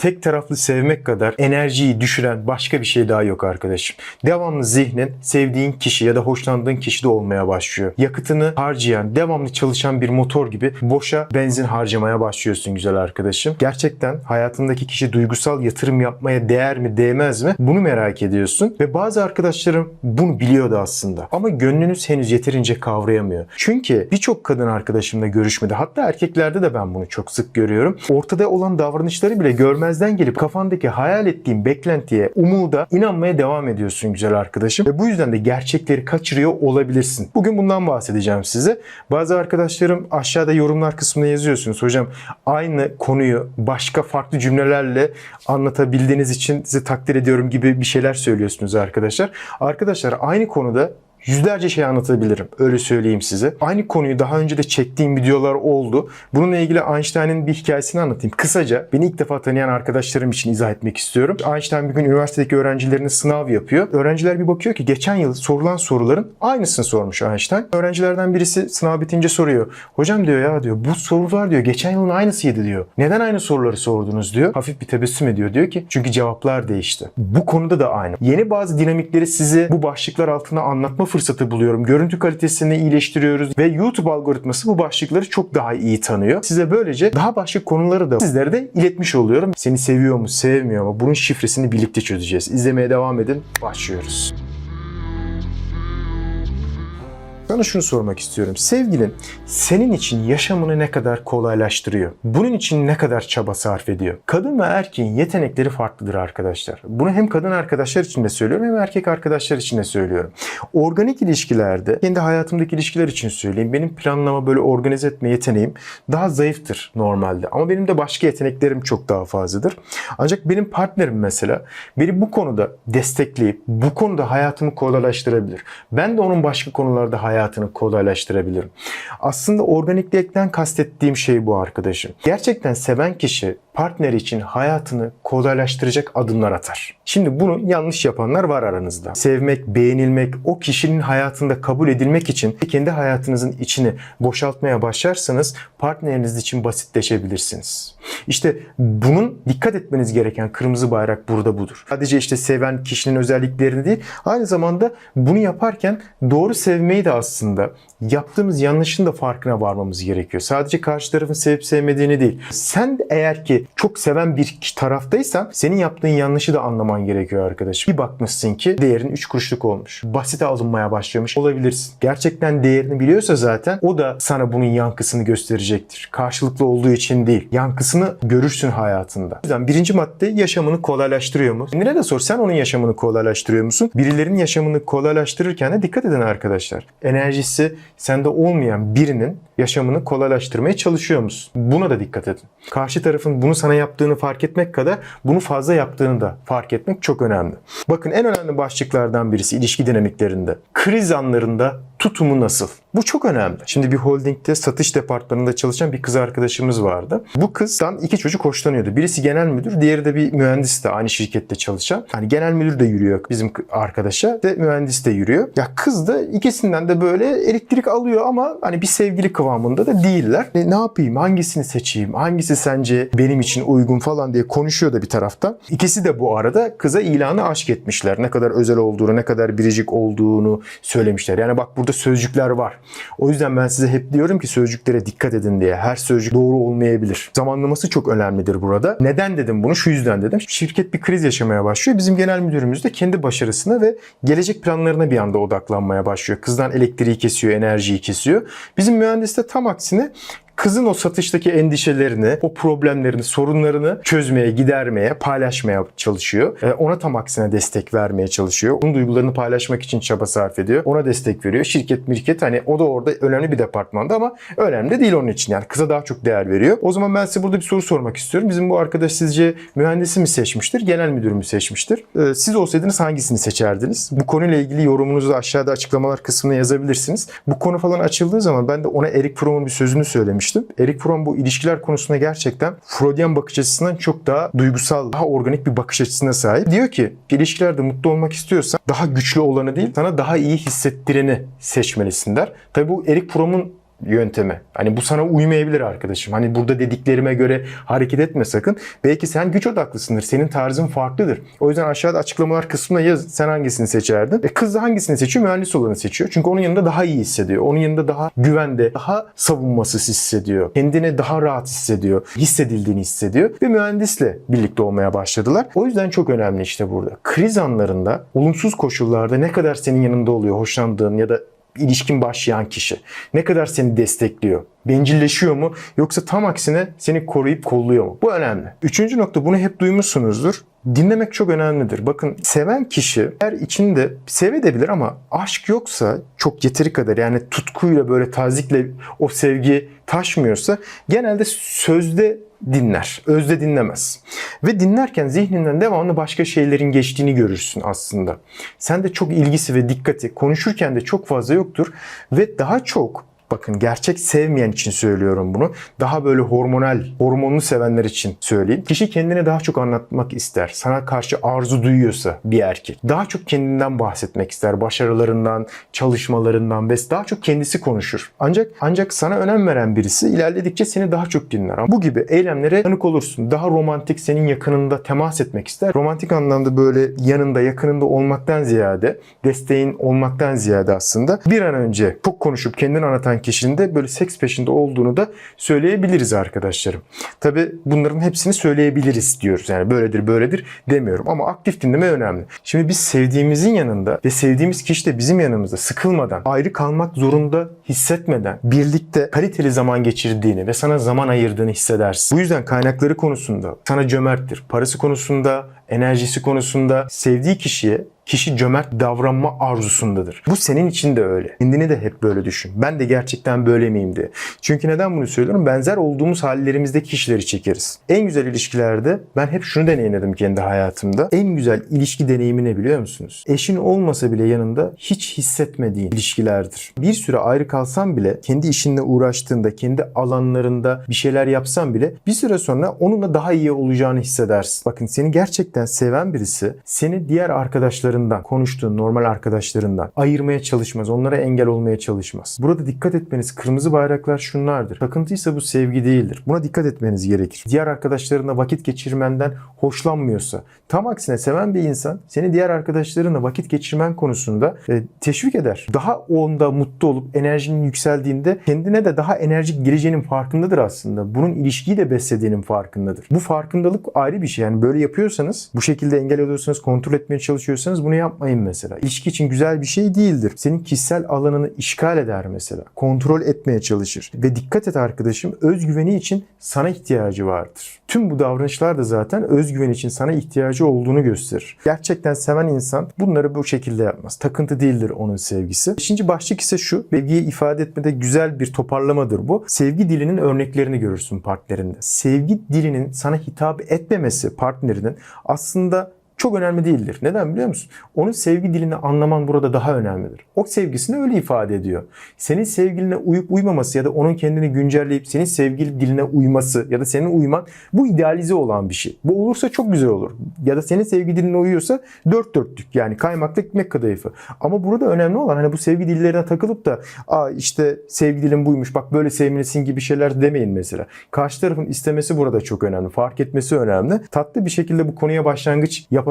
tek taraflı sevmek kadar enerjiyi düşüren başka bir şey daha yok arkadaşım. Devamlı zihnin sevdiğin kişi ya da hoşlandığın kişi de olmaya başlıyor. Yakıtını harcayan, devamlı çalışan bir motor gibi boşa benzin harcamaya başlıyorsun güzel arkadaşım. Gerçekten hayatındaki kişi duygusal yatırım yapmaya değer mi değmez mi? Bunu merak ediyorsun ve bazı arkadaşlarım bunu biliyordu aslında. Ama gönlünüz henüz yeterince kavrayamıyor. Çünkü birçok kadın arkadaşımla görüşmedi. Hatta erkeklerde de ben bunu çok sık görüyorum. Ortada olan davranışları bile görmezden gelip kafandaki hayal ettiğin beklentiye, umuda inanmaya devam ediyorsun güzel arkadaşım. Ve bu yüzden de gerçekleri kaçırıyor olabilirsin. Bugün bundan bahsedeceğim size. Bazı arkadaşlarım aşağıda yorumlar kısmına yazıyorsunuz. Hocam aynı konuyu başka farklı cümlelerle anlatabildiğiniz için sizi takdir ediyorum gibi bir şeyler söylüyorsunuz arkadaşlar. Arkadaşlar aynı konuda yüzlerce şey anlatabilirim. Öyle söyleyeyim size. Aynı konuyu daha önce de çektiğim videolar oldu. Bununla ilgili Einstein'ın bir hikayesini anlatayım. Kısaca beni ilk defa tanıyan arkadaşlarım için izah etmek istiyorum. Einstein bir gün üniversitedeki öğrencilerine sınav yapıyor. Öğrenciler bir bakıyor ki geçen yıl sorulan soruların aynısını sormuş Einstein. Öğrencilerden birisi sınav bitince soruyor. Hocam diyor ya diyor bu sorular diyor geçen yılın aynısıydı diyor. Neden aynı soruları sordunuz diyor. Hafif bir tebessüm ediyor. Diyor ki çünkü cevaplar değişti. Bu konuda da aynı. Yeni bazı dinamikleri size bu başlıklar altında anlatma fırsatı buluyorum. Görüntü kalitesini iyileştiriyoruz ve YouTube algoritması bu başlıkları çok daha iyi tanıyor. Size böylece daha başka konuları da sizlere de iletmiş oluyorum. Seni seviyor mu, sevmiyor mu? Bunun şifresini birlikte çözeceğiz. İzlemeye devam edin. Başlıyoruz. Sana şunu sormak istiyorum. Sevgilin senin için yaşamını ne kadar kolaylaştırıyor? Bunun için ne kadar çaba sarf ediyor? Kadın ve erkeğin yetenekleri farklıdır arkadaşlar. Bunu hem kadın arkadaşlar için de söylüyorum hem erkek arkadaşlar için de söylüyorum. Organik ilişkilerde, kendi hayatımdaki ilişkiler için söyleyeyim. Benim planlama böyle organize etme yeteneğim daha zayıftır normalde. Ama benim de başka yeteneklerim çok daha fazladır. Ancak benim partnerim mesela beni bu konuda destekleyip bu konuda hayatımı kolaylaştırabilir. Ben de onun başka konularda hayatını kolaylaştırabilirim. Aslında organiklikten kastettiğim şey bu arkadaşım. Gerçekten seven kişi partner için hayatını kolaylaştıracak adımlar atar. Şimdi bunu yanlış yapanlar var aranızda. Sevmek, beğenilmek, o kişinin hayatında kabul edilmek için kendi hayatınızın içini boşaltmaya başlarsanız partneriniz için basitleşebilirsiniz. İşte bunun dikkat etmeniz gereken kırmızı bayrak burada budur. Sadece işte seven kişinin özelliklerini değil, aynı zamanda bunu yaparken doğru sevmeyi de aslında yaptığımız yanlışın da farkına varmamız gerekiyor. Sadece karşı tarafın sevip sevmediğini değil. Sen eğer ki çok seven bir taraftaysan senin yaptığın yanlışı da anlaman gerekiyor arkadaşım. Bir bakmışsın ki değerin 3 kuruşluk olmuş. Basite alınmaya başlamış olabilirsin. Gerçekten değerini biliyorsa zaten o da sana bunun yankısını gösterecektir. Karşılıklı olduğu için değil. Yankısını görürsün hayatında. O yüzden birinci madde yaşamını kolaylaştırıyor mu? Kendine de sor sen onun yaşamını kolaylaştırıyor musun? Birilerinin yaşamını kolaylaştırırken de dikkat edin arkadaşlar. Enerjisi sende olmayan birinin yaşamını kolaylaştırmaya çalışıyor musun? Buna da dikkat edin. Karşı tarafın bunu sana yaptığını fark etmek kadar bunu fazla yaptığını da fark etmek çok önemli. Bakın en önemli başlıklardan birisi ilişki dinamiklerinde. Kriz anlarında tutumu nasıl? Bu çok önemli. Şimdi bir holdingde satış departmanında çalışan bir kız arkadaşımız vardı. Bu kızdan iki çocuk hoşlanıyordu. Birisi genel müdür, diğeri de bir mühendis de aynı şirkette çalışan. Hani genel müdür de yürüyor bizim arkadaşa ve mühendis de yürüyor. Ya kız da ikisinden de böyle elektrik alıyor ama hani bir sevgili kıvamında da değiller. E, ne yapayım? Hangisini seçeyim? Hangisi sence benim için uygun falan diye konuşuyor da bir tarafta. İkisi de bu arada kıza ilanı aşk etmişler. Ne kadar özel olduğunu, ne kadar biricik olduğunu söylemişler. Yani bak burada sözcükler var. O yüzden ben size hep diyorum ki sözcüklere dikkat edin diye. Her sözcük doğru olmayabilir. Zamanlaması çok önemlidir burada. Neden dedim bunu? Şu yüzden dedim. Şirket bir kriz yaşamaya başlıyor. Bizim genel müdürümüz de kendi başarısına ve gelecek planlarına bir anda odaklanmaya başlıyor. Kızdan elektriği kesiyor, enerjiyi kesiyor. Bizim mühendis de tam aksine kızın o satıştaki endişelerini, o problemlerini, sorunlarını çözmeye, gidermeye, paylaşmaya çalışıyor. E, Ona tam aksine destek vermeye çalışıyor. Onun duygularını paylaşmak için çaba sarf ediyor. Ona destek veriyor. Şirket mirket hani o da orada önemli bir departmanda ama önemli de değil onun için. Yani kıza daha çok değer veriyor. O zaman ben size burada bir soru sormak istiyorum. Bizim bu arkadaş sizce mühendisi mi seçmiştir, genel müdür mü seçmiştir? E, Siz olsaydınız hangisini seçerdiniz? Bu konuyla ilgili yorumunuzu da aşağıda açıklamalar kısmına yazabilirsiniz. Bu konu falan açıldığı zaman ben de ona Erik Fromm'un bir sözünü söylemiştim. Erik Fromm bu ilişkiler konusunda gerçekten Freudian bakış açısından çok daha duygusal, daha organik bir bakış açısına sahip. Diyor ki ilişkilerde mutlu olmak istiyorsan daha güçlü olanı değil sana daha iyi hissettireni seçmelisin der. Tabi bu Erik Fromm'un yöntemi. Hani bu sana uymayabilir arkadaşım. Hani burada dediklerime göre hareket etme sakın. Belki sen güç odaklısındır. Senin tarzın farklıdır. O yüzden aşağıda açıklamalar kısmına yaz sen hangisini seçerdin. E kız da hangisini seçiyor? Mühendis olanı seçiyor. Çünkü onun yanında daha iyi hissediyor. Onun yanında daha güvende, daha savunmasız hissediyor. Kendini daha rahat hissediyor. Hissedildiğini hissediyor. Ve mühendisle birlikte olmaya başladılar. O yüzden çok önemli işte burada. Kriz anlarında, olumsuz koşullarda ne kadar senin yanında oluyor, hoşlandığın ya da ilişkin başlayan kişi ne kadar seni destekliyor? Bencilleşiyor mu yoksa tam aksine seni koruyup kolluyor mu? Bu önemli. Üçüncü nokta bunu hep duymuşsunuzdur. Dinlemek çok önemlidir. Bakın seven kişi her içinde sevebilir ama aşk yoksa çok yeteri kadar yani tutkuyla böyle tazikle o sevgi taşmıyorsa genelde sözde dinler. Özde dinlemez. Ve dinlerken zihninden devamlı başka şeylerin geçtiğini görürsün aslında. Sen de çok ilgisi ve dikkati konuşurken de çok fazla yoktur ve daha çok Bakın gerçek sevmeyen için söylüyorum bunu. Daha böyle hormonal, hormonlu sevenler için söyleyeyim. Kişi kendini daha çok anlatmak ister. Sana karşı arzu duyuyorsa bir erkek. Daha çok kendinden bahsetmek ister. Başarılarından, çalışmalarından ve daha çok kendisi konuşur. Ancak ancak sana önem veren birisi ilerledikçe seni daha çok dinler. Ama bu gibi eylemlere tanık olursun. Daha romantik senin yakınında temas etmek ister. Romantik anlamda böyle yanında, yakınında olmaktan ziyade, desteğin olmaktan ziyade aslında bir an önce çok konuşup kendini anlatan kişinin de böyle seks peşinde olduğunu da söyleyebiliriz arkadaşlarım. Tabi bunların hepsini söyleyebiliriz diyoruz. Yani böyledir böyledir demiyorum ama aktif dinleme önemli. Şimdi biz sevdiğimizin yanında ve sevdiğimiz kişi de bizim yanımızda sıkılmadan, ayrı kalmak zorunda hissetmeden birlikte kaliteli zaman geçirdiğini ve sana zaman ayırdığını hissedersin. Bu yüzden kaynakları konusunda sana cömerttir. Parası konusunda, enerjisi konusunda sevdiği kişiye kişi cömert davranma arzusundadır. Bu senin için de öyle. Kendini de hep böyle düşün. Ben de gerçekten böyle miyim diye. Çünkü neden bunu söylüyorum? Benzer olduğumuz hallerimizde kişileri çekeriz. En güzel ilişkilerde ben hep şunu deneyimledim kendi hayatımda. En güzel ilişki deneyimi ne biliyor musunuz? Eşin olmasa bile yanında hiç hissetmediğin ilişkilerdir. Bir süre ayrı kalsan bile kendi işinle uğraştığında, kendi alanlarında bir şeyler yapsan bile bir süre sonra onunla daha iyi olacağını hissedersin. Bakın seni gerçekten seven birisi seni diğer arkadaşlarından, konuştuğun normal arkadaşlarından ayırmaya çalışmaz. Onlara engel olmaya çalışmaz. Burada dikkat etmeniz kırmızı bayraklar şunlardır. Takıntıysa bu sevgi değildir. Buna dikkat etmeniz gerekir. Diğer arkadaşlarına vakit geçirmenden hoşlanmıyorsa, tam aksine seven bir insan seni diğer arkadaşlarınla vakit geçirmen konusunda e, teşvik eder. Daha onda mutlu olup enerjinin yükseldiğinde kendine de daha enerjik geleceğinin farkındadır aslında. Bunun ilişkiyi de beslediğinin farkındadır. Bu farkındalık ayrı bir şey. Yani böyle yapıyorsanız, bu şekilde engel oluyorsanız, kontrol etmeye çalışıyorsanız bunu yapmayın mesela. İlişki için güzel bir şey değildir. Senin kişisel alanını işgal eder mesela. Kontrol etmeye çalışır. Ve dikkat et arkadaşım, özgüveni için sana ihtiyacı vardır. Tüm bu davranışlar da zaten özgüven için sana ihtiyacı olduğunu gösterir. Gerçekten seven insan bunları bu şekilde yapmaz. Takıntı değildir onun sevgisi. Beşinci başlık ise şu. Sevgiyi ifade etmede güzel bir toparlamadır bu. Sevgi dilinin örneklerini görürsün partnerinde. Sevgi dilinin sana hitap etmemesi partnerinin aslında çok önemli değildir. Neden biliyor musun? Onun sevgi dilini anlaman burada daha önemlidir. O sevgisini öyle ifade ediyor. Senin sevgiline uyup uymaması ya da onun kendini güncelleyip senin sevgili diline uyması ya da senin uyman bu idealize olan bir şey. Bu olursa çok güzel olur. Ya da senin sevgi diline uyuyorsa dört dörtlük yani kaymaklı ekmek kadayıfı. Ama burada önemli olan hani bu sevgi dillerine takılıp da Aa işte sevgi dilim buymuş bak böyle sevmelisin gibi şeyler demeyin mesela. Karşı tarafın istemesi burada çok önemli. Fark etmesi önemli. Tatlı bir şekilde bu konuya başlangıç yapabilirsiniz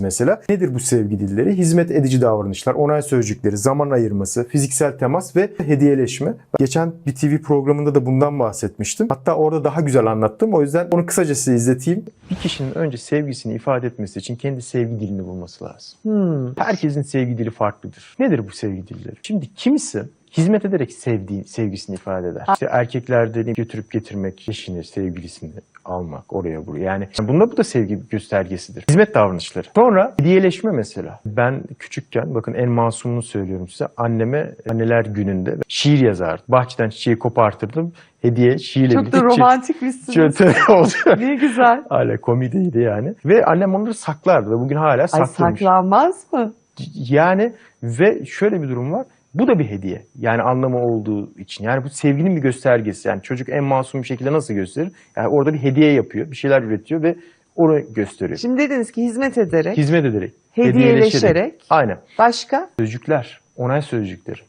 mesela. Nedir bu sevgi dilleri? Hizmet edici davranışlar, onay sözcükleri, zaman ayırması, fiziksel temas ve hediyeleşme. Geçen bir TV programında da bundan bahsetmiştim. Hatta orada daha güzel anlattım. O yüzden onu kısaca size izleteyim. Bir kişinin önce sevgisini ifade etmesi için kendi sevgi dilini bulması lazım. Hmm. Herkesin sevgi dili farklıdır. Nedir bu sevgi dilleri? Şimdi kimisi hizmet ederek sevdiği, sevgisini ifade eder. İşte erkeklerde götürüp getirmek, eşini, sevgilisini almak oraya buraya. Yani bunlar bu da sevgi göstergesidir. Hizmet davranışları. Sonra hediyeleşme mesela. Ben küçükken bakın en masumunu söylüyorum size. Anneme anneler gününde şiir yazardım. Bahçeden çiçeği kopartırdım. Hediye şiirle Çok da romantikmişsiniz. Şöyle oldu. Ne güzel. Hala komediydi yani. Ve annem onları saklardı ve bugün hala Ay saklamış. saklanmaz mı? Yani ve şöyle bir durum var. Bu da bir hediye. Yani anlamı olduğu için. Yani bu sevginin bir göstergesi. Yani çocuk en masum bir şekilde nasıl gösterir? Yani orada bir hediye yapıyor, bir şeyler üretiyor ve onu gösteriyor. Şimdi dediniz ki hizmet ederek, Hizmet ederek, hediyeleşerek, Aynen. başka? Sözcükler, onay sözcükleri.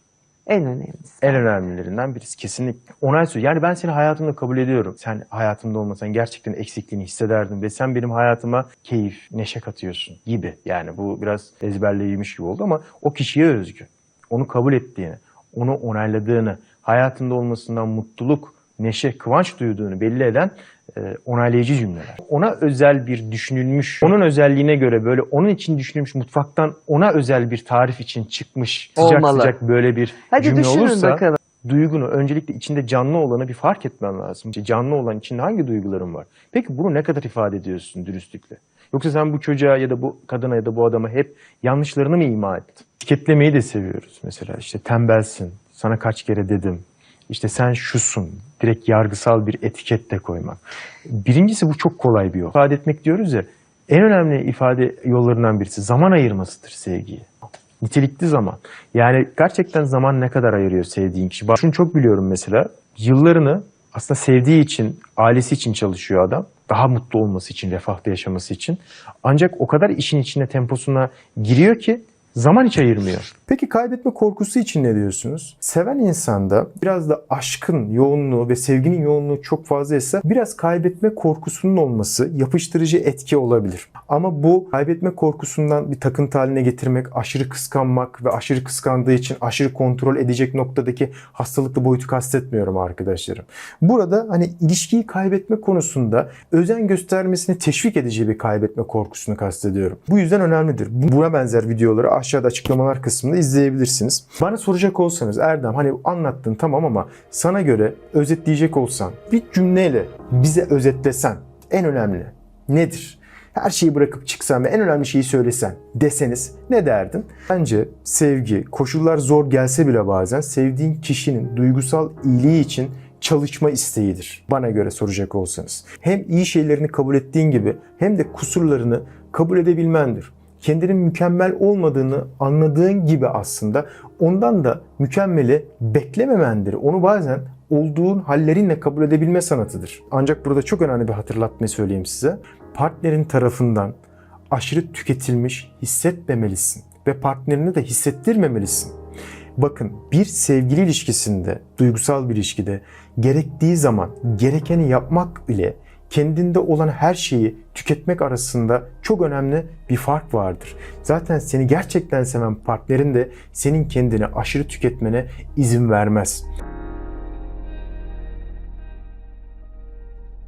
En önemlisi. En önemlilerinden birisi kesinlikle. Onay söz. Yani ben seni hayatımda kabul ediyorum. Sen hayatımda olmasan gerçekten eksikliğini hissederdim ve sen benim hayatıma keyif, neşe katıyorsun gibi. Yani bu biraz ezberleyilmiş gibi oldu ama o kişiye özgü. Onu kabul ettiğini, onu onayladığını, hayatında olmasından mutluluk, neşe, kıvanç duyduğunu belli eden e, onaylayıcı cümleler. Ona özel bir düşünülmüş, onun özelliğine göre böyle onun için düşünülmüş mutfaktan ona özel bir tarif için çıkmış sıcak Olmalı. sıcak böyle bir Hadi cümle düşünün olursa bakalım. duygunu öncelikle içinde canlı olanı bir fark etmen lazım. İşte canlı olan içinde hangi duyguların var? Peki bunu ne kadar ifade ediyorsun dürüstlükle? Yoksa sen bu çocuğa ya da bu kadına ya da bu adama hep yanlışlarını mı ima ettin? Etiketlemeyi de seviyoruz mesela. İşte tembelsin, sana kaç kere dedim. İşte sen şusun, direkt yargısal bir etiket de koymak. Birincisi bu çok kolay bir yol. İfade etmek diyoruz ya, en önemli ifade yollarından birisi zaman ayırmasıdır sevgiyi. Nitelikli zaman. Yani gerçekten zaman ne kadar ayırıyor sevdiğin kişi. Şunu çok biliyorum mesela. Yıllarını aslında sevdiği için, ailesi için çalışıyor adam. Daha mutlu olması için, refahta yaşaması için. Ancak o kadar işin içine, temposuna giriyor ki zaman hiç ayırmıyor. Peki kaybetme korkusu için ne diyorsunuz? Seven insanda biraz da aşkın yoğunluğu ve sevginin yoğunluğu çok fazlaysa biraz kaybetme korkusunun olması yapıştırıcı etki olabilir. Ama bu kaybetme korkusundan bir takıntı haline getirmek, aşırı kıskanmak ve aşırı kıskandığı için aşırı kontrol edecek noktadaki hastalıklı boyutu kastetmiyorum arkadaşlarım. Burada hani ilişkiyi kaybetme konusunda özen göstermesini teşvik edici bir kaybetme korkusunu kastediyorum. Bu yüzden önemlidir. Buna benzer videoları aşağıda açıklamalar kısmında izleyebilirsiniz. Bana soracak olsanız Erdem hani anlattın tamam ama sana göre özetleyecek olsan bir cümleyle bize özetlesen en önemli nedir? Her şeyi bırakıp çıksan ve en önemli şeyi söylesen deseniz ne derdin? Bence sevgi, koşullar zor gelse bile bazen sevdiğin kişinin duygusal iyiliği için çalışma isteğidir. Bana göre soracak olsanız. Hem iyi şeylerini kabul ettiğin gibi hem de kusurlarını kabul edebilmendir kendinin mükemmel olmadığını anladığın gibi aslında ondan da mükemmeli beklememendir. Onu bazen olduğun hallerinle kabul edebilme sanatıdır. Ancak burada çok önemli bir hatırlatma söyleyeyim size. Partnerin tarafından aşırı tüketilmiş hissetmemelisin ve partnerini de hissettirmemelisin. Bakın bir sevgili ilişkisinde, duygusal bir ilişkide gerektiği zaman gerekeni yapmak ile kendinde olan her şeyi tüketmek arasında çok önemli bir fark vardır. Zaten seni gerçekten seven partnerin de senin kendini aşırı tüketmene izin vermez.